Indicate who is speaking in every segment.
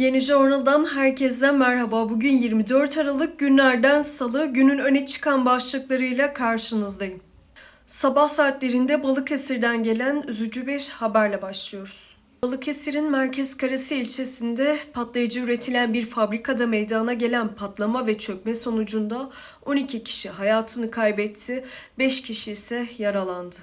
Speaker 1: Yeni Journal'dan herkese merhaba. Bugün 24 Aralık günlerden salı günün öne çıkan başlıklarıyla karşınızdayım. Sabah saatlerinde Balıkesir'den gelen üzücü bir haberle başlıyoruz. Balıkesir'in Merkez Karası ilçesinde patlayıcı üretilen bir fabrikada meydana gelen patlama ve çökme sonucunda 12 kişi hayatını kaybetti, 5 kişi ise yaralandı.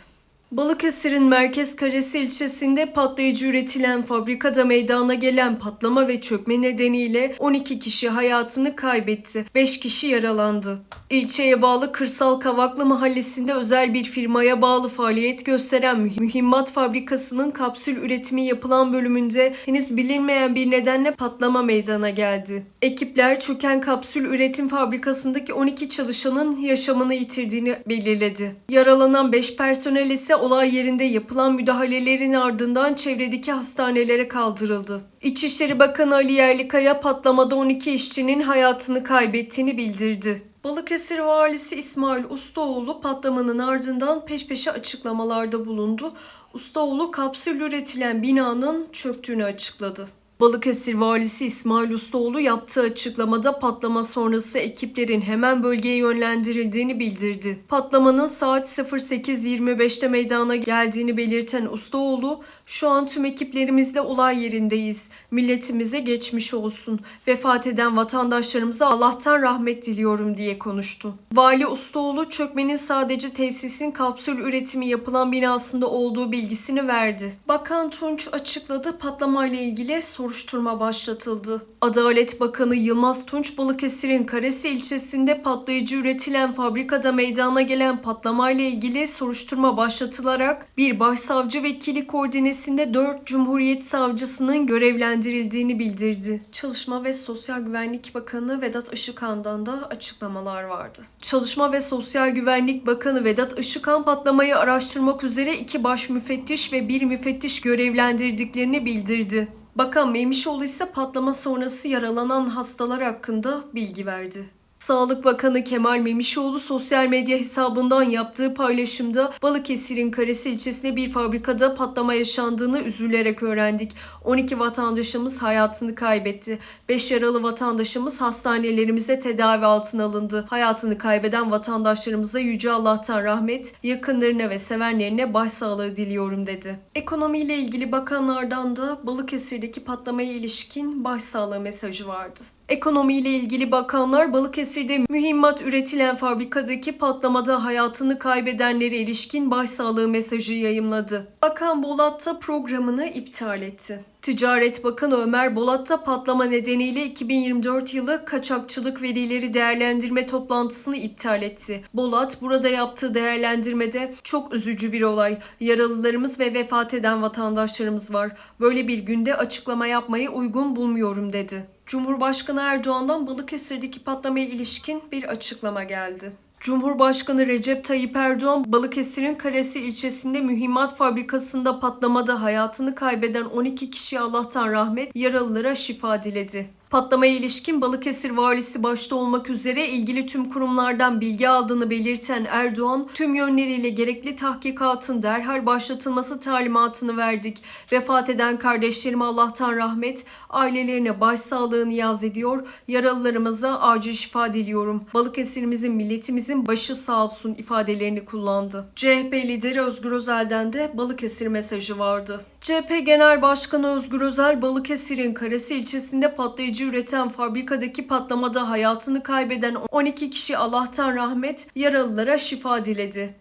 Speaker 1: Balıkesir'in Merkez Karesi ilçesinde patlayıcı üretilen fabrikada meydana gelen patlama ve çökme nedeniyle 12 kişi hayatını kaybetti. 5 kişi yaralandı. İlçeye bağlı Kırsal Kavaklı mahallesinde özel bir firmaya bağlı faaliyet gösteren mühi- mühimmat fabrikasının kapsül üretimi yapılan bölümünde henüz bilinmeyen bir nedenle patlama meydana geldi. Ekipler çöken kapsül üretim fabrikasındaki 12 çalışanın yaşamını yitirdiğini belirledi. Yaralanan 5 personel ise olay yerinde yapılan müdahalelerin ardından çevredeki hastanelere kaldırıldı. İçişleri Bakanı Ali Yerlikaya patlamada 12 işçinin hayatını kaybettiğini bildirdi. Balıkesir Valisi İsmail Ustaoğlu patlamanın ardından peş peşe açıklamalarda bulundu. Ustaoğlu kapsül üretilen binanın çöktüğünü açıkladı. Balıkesir Valisi İsmail Ustaoğlu yaptığı açıklamada patlama sonrası ekiplerin hemen bölgeye yönlendirildiğini bildirdi. Patlamanın saat 08.25'te meydana geldiğini belirten Ustaoğlu, şu an tüm ekiplerimizle olay yerindeyiz. Milletimize geçmiş olsun. Vefat eden vatandaşlarımıza Allah'tan rahmet diliyorum diye konuştu. Vali Ustaoğlu çökmenin sadece tesisin kapsül üretimi yapılan binasında olduğu bilgisini verdi. Bakan Tunç açıkladı patlamayla ilgili soruşturma başlatıldı. Adalet Bakanı Yılmaz Tunç Balıkesir'in Karesi ilçesinde patlayıcı üretilen fabrikada meydana gelen patlamayla ilgili soruşturma başlatılarak bir başsavcı vekili koordinesinde 4 Cumhuriyet Savcısının görevlendirildiğini bildirdi. Çalışma ve Sosyal Güvenlik Bakanı Vedat Işıkhan'dan da açıklamalar vardı. Çalışma ve Sosyal Güvenlik Bakanı Vedat Işıkhan patlamayı araştırmak üzere iki baş müfettiş ve bir müfettiş görevlendirdiklerini bildirdi. Bakan Memişoğlu ise patlama sonrası yaralanan hastalar hakkında bilgi verdi. Sağlık Bakanı Kemal Memişoğlu sosyal medya hesabından yaptığı paylaşımda Balıkesir'in Karesi ilçesinde bir fabrikada patlama yaşandığını üzülerek öğrendik. 12 vatandaşımız hayatını kaybetti. 5 yaralı vatandaşımız hastanelerimize tedavi altına alındı. Hayatını kaybeden vatandaşlarımıza Yüce Allah'tan rahmet, yakınlarına ve sevenlerine başsağlığı diliyorum dedi. Ekonomiyle ilgili bakanlardan da Balıkesir'deki patlamaya ilişkin başsağlığı mesajı vardı. Ekonomiyle ilgili bakanlar Balıkesir'de mühimmat üretilen fabrikadaki patlamada hayatını kaybedenlere ilişkin başsağlığı mesajı yayımladı. Bakan Bolat programını iptal etti. Ticaret Bakanı Ömer Bolat da patlama nedeniyle 2024 yılı kaçakçılık verileri değerlendirme toplantısını iptal etti. Bolat burada yaptığı değerlendirmede çok üzücü bir olay. Yaralılarımız ve vefat eden vatandaşlarımız var. Böyle bir günde açıklama yapmayı uygun bulmuyorum dedi. Cumhurbaşkanı Erdoğan'dan Balıkesir'deki patlamaya ilişkin bir açıklama geldi. Cumhurbaşkanı Recep Tayyip Erdoğan, Balıkesir'in Karesi ilçesinde mühimmat fabrikasında patlamada hayatını kaybeden 12 kişiye Allah'tan rahmet, yaralılara şifa diledi. Patlamaya ilişkin Balıkesir valisi başta olmak üzere ilgili tüm kurumlardan bilgi aldığını belirten Erdoğan, tüm yönleriyle gerekli tahkikatın derhal başlatılması talimatını verdik. Vefat eden kardeşlerime Allah'tan rahmet, ailelerine başsağlığı niyaz ediyor, yaralılarımıza acil şifa diliyorum. Balıkesir'imizin, milletimizin başı sağ olsun ifadelerini kullandı. CHP lideri Özgür Özel'den de Balıkesir mesajı vardı. CHP Genel Başkanı Özgür Özel, Balıkesir'in Karesi ilçesinde patlayıcı üreten fabrikadaki patlamada hayatını kaybeden 12 kişi Allah'tan rahmet, yaralılara şifa diledi.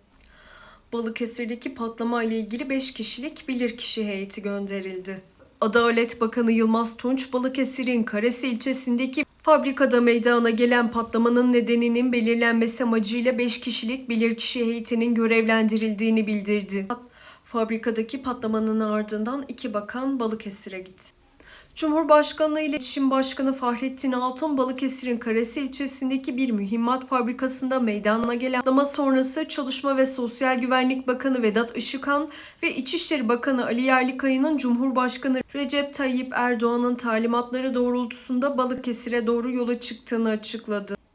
Speaker 1: Balıkesir'deki patlama ile ilgili 5 kişilik bilirkişi heyeti gönderildi. Adalet Bakanı Yılmaz Tunç, Balıkesir'in Karesi ilçesindeki fabrikada meydana gelen patlamanın nedeninin belirlenmesi amacıyla 5 kişilik bilirkişi heyetinin görevlendirildiğini bildirdi. Fabrikadaki patlamanın ardından iki bakan Balıkesir'e gitti. Cumhurbaşkanlığı İletişim Başkanı Fahrettin Altun Balıkesir'in Karesi ilçesindeki bir mühimmat fabrikasında meydana gelen patlama sonrası Çalışma ve Sosyal Güvenlik Bakanı Vedat Işıkhan ve İçişleri Bakanı Ali Yerlikaya'nın Cumhurbaşkanı Recep Tayyip Erdoğan'ın talimatları doğrultusunda Balıkesir'e doğru yola çıktığını açıkladı.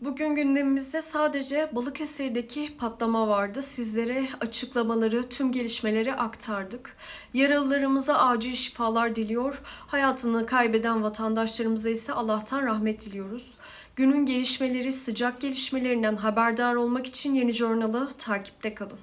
Speaker 1: Bugün gündemimizde sadece Balıkesir'deki patlama vardı. Sizlere açıklamaları, tüm gelişmeleri aktardık. Yaralılarımıza acil şifalar diliyor. Hayatını kaybeden vatandaşlarımıza ise Allah'tan rahmet diliyoruz. Günün gelişmeleri, sıcak gelişmelerinden haberdar olmak için Yeni Journal'ı takipte kalın.